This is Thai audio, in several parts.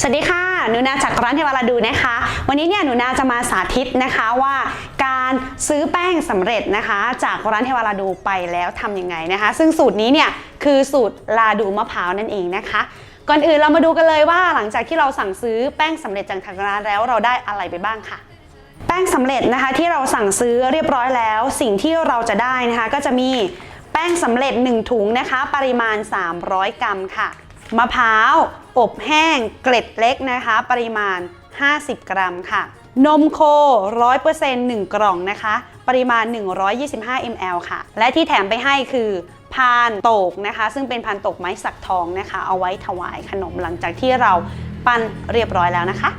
สวัสดีค่ะหนูนาจากร้านเทวราดูนะคะ วันนี้เนี่ยหนูนาจะมาสาธิตนะคะว่าการซื้อแป้งสำเร็จนะคะ จากร้านเทวราดูไปแล้วทำยังไงนะคะ ซึ่งสูตรนี้เนี่ยคือสูตรลาดูมะพร้าวนั่นเองนะคะ ก่อนอื่นเรามาดูกันเลยว่าหลังจากที่เราสั่งซื้อแป้งสำเร็จจากทางร้านแล้วเราได้อะไรไปบ้างค่ะแป้งสำเร็จนะคะที่เราสั่งซื้อเรียบร้อยแล้ว สิ่งที่เราจะได้นะคะก็จะมีแป้งสำเร็จ 1 ถุงนะคะ ปริมาณ 300 กรัมค่ะ มะพร้าว อบแห้ง เกล็ดเล็กนะคะ ปริมาณ 50 กรัมค่ะ นมโค 100% 1 กล่องนะคะ ปริมาณ 125 ml ค่ะ และที่แถมไปให้คือพานโตกนะคะ ซึ่งเป็นพานโตกไม้สักทองนะคะ เอาไว้ถวายขนมหลังจากที่เราปั้นเรียบร้อยแล้วนะคะ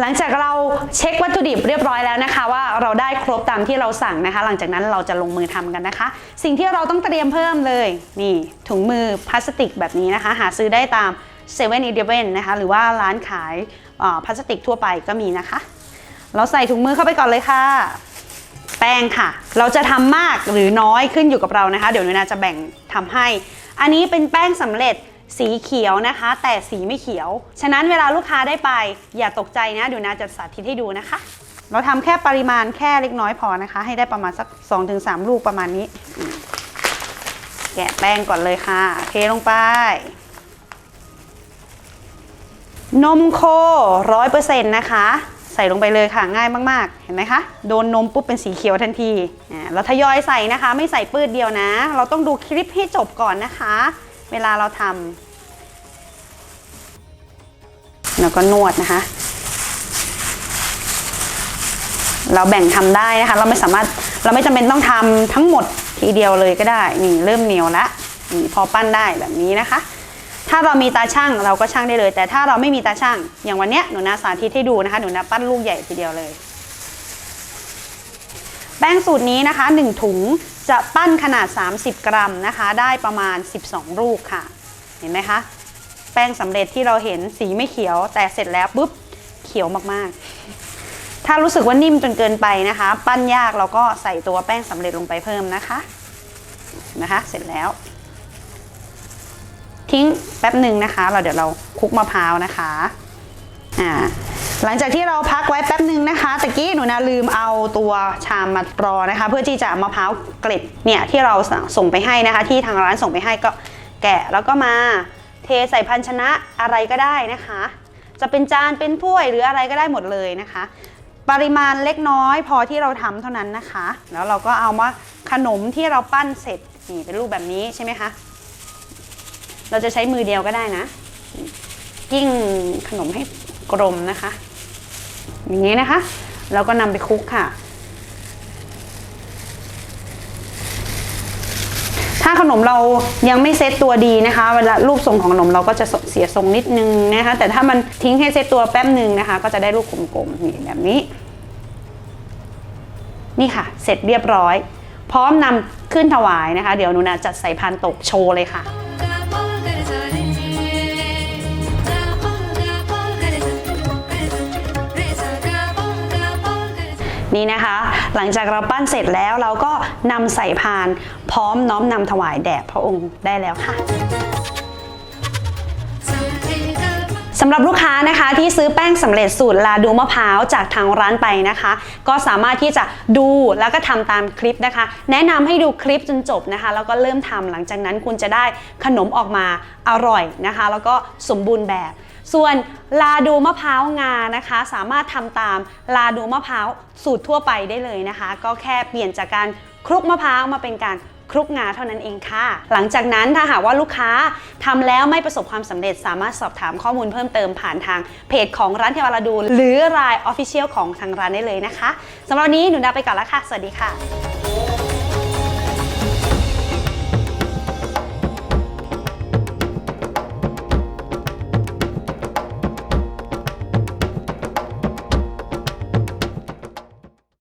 หลังจากเราเช็ควัตถุดิบเรียบร้อยแล้วนะคะ ว่าเราได้ครบตามที่เราสั่งนะคะ หลังจากนั้นเราจะลงมือทำกันนะคะ สิ่งที่เราต้องเตรียมเพิ่มเลยนี่ถุงมือพลาสติกแบบนี้นะคะ หาซื้อได้ตาม7 e เ e ่ e อนะคะ หรือว่าร้านขายพลาสติกทั่วไปก็มีนะคะ เราใส่ถุงมือเข้าไปก่อนเลยค่ะ แป้งค่ะ เราจะทำมากหรือน้อยขึ้นอยู่กับเรานะคะ เดี๋ยวนูนาจะแบ่งทำให้ อันนี้เป็นแป้งสำเร็จ สีเขียวนะคะ แต่สีไม่เขียว ฉะนั้นเวลาลูกค้าได้ไป อย่าตกใจนะเดี๋ยวนาจะสาธิตให้ดูนะคะ เราทำแค่ปริมาณแค่เล็กน้อยพอนะคะ ให้ได้ประมาณสัก 2-3 ลูกประมาณนี้ แกะแป้งก่อนเลยค่ะ เทลงไป นมโคร้อยเปอร์เซ็นต์นะคะใส่ลงไปเลยค่ะง่ายมากๆ เห็นไหมคะ โดนนมปุ๊บเป็นสีเขียวทันที เราทยอยใส่นะคะ ไม่ใส่ปื้ดเดียวนะ เราต้องดูคลิปให้จบก่อนนะคะ เวลาเราทำแล้วก็นวดนะคะ เราแบ่งทำได้นะคะ เราไม่สามารถเราไม่จำเป็นต้องทำทั้งหมดทีเดียวเลยก็ได้นี่เริ่มเหนียวละนี่พอปั้นได้แบบนี้นะคะ ถ้าเรามีตาช่างเราก็ช่างได้เลย แต่ถ้าเราไม่มีตาช่างอย่างวันเนี้ยหนูนาสาธิตให้ดูนะคะหนูนาปั้นลูกใหญ่ทีเดียวเลย แป้งสูตรนี้นะคะ 1 ถุงจะปั้นขนาด 30 กรัมนะคะ ได้ประมาณ 12 ลูกค่ะ เห็นไหมคะ แป้งสำเร็จที่เราเห็นสีไม่เขียว แต่เสร็จแล้วปุ๊บเขียวมากๆ ถ้ารู้สึกว่านิ่มจนเกินไปนะคะ ปั้นยากเราก็ใส่ตัวแป้งสำเร็จลงไปเพิ่มนะคะนะคะ เสร็จแล้ว ทิ้งแป๊บหนึ่งนะคะ เราเดี๋ยวเราคลุกมะพร้าวนะคะอ่า หลังจากที่เราพักไว้แป๊บหนึ่งนะคะตะกี้หนูนะลืมเอาตัวชามมารอนะคะ เพื่อที่จะมะพร้าวเกล็ดเนี่ยที่เราส่งไปให้นะคะ ที่ทางร้านส่งไปให้ก็แกะแล้วก็มาเทใส่ภาชนะอะไรก็ได้นะคะ จะเป็นจานเป็นถ้วยหรืออะไรก็ได้หมดเลยนะคะ ปริมาณเล็กน้อยพอที่เราทำเท่านั้นนะคะ แล้วเราก็เอามาขนมที่เราปั้นเสร็จนี่เป็นรูปแบบนี้ใช่ไหมคะเราจะใช้มือเดียวก็ได้นะกิ้งขนมให้กลมนะคะ อย่างนี้นะคะ แล้วก็นำไปคลุกค่ะ ถ้าขนมเรายังไม่เซตตัวดีนะคะ เวลารูปทรงของขนมเราก็จะเสียทรงนิดนึงนะคะ แต่ถ้ามันทิ้งให้เซตตัวแป๊บหนึ่งนะคะ ก็จะได้รูปกลมๆนี่แบบนี้ นี่ค่ะ เสร็จเรียบร้อย พร้อมนำขึ้นถวายนะคะ เดี๋ยวหนูนาจัดใส่พานตกโชว์เลยค่ะ นี่นะคะ หลังจากเราปั้นเสร็จแล้วเราก็นำใส่พาน พร้อมน้อมนำถวายแด่พระองค์ได้แล้วค่ะ สำหรับลูกค้านะคะที่ซื้อแป้งสำเร็จสูตรลาดูมะพร้าวจากทางร้านไปนะคะ ก็สามารถที่จะดูแล้วก็ทำตามคลิปนะคะ แนะนำให้ดูคลิปจนจบนะคะ แล้วก็เริ่มทำหลังจากนั้นคุณจะได้ขนมออกมาอร่อยนะคะ แล้วก็สมบูรณ์แบบ ส่วนลาดูมะพร้าวงานะคะ สามารถทำตามลาดูมะพร้าวสูตรทั่วไปได้เลยนะคะ ก็แค่เปลี่ยนจากการคลุกมะพร้าวมาเป็นการ คลุกงาเท่านั้นเองค่ะ หลังจากนั้นถ้าหากว่าลูกค้าทำแล้วไม่ประสบความสำเร็จสามารถสอบถามข้อมูลเพิ่มเติมผ่านทางเพจของร้านเทวราดู หรือรายออฟฟิเชียลของทางร้านได้เลยนะคะสำหรับวันนี้หนูนาไปก่อนแล้วค่ะ สวัสดีค่ะ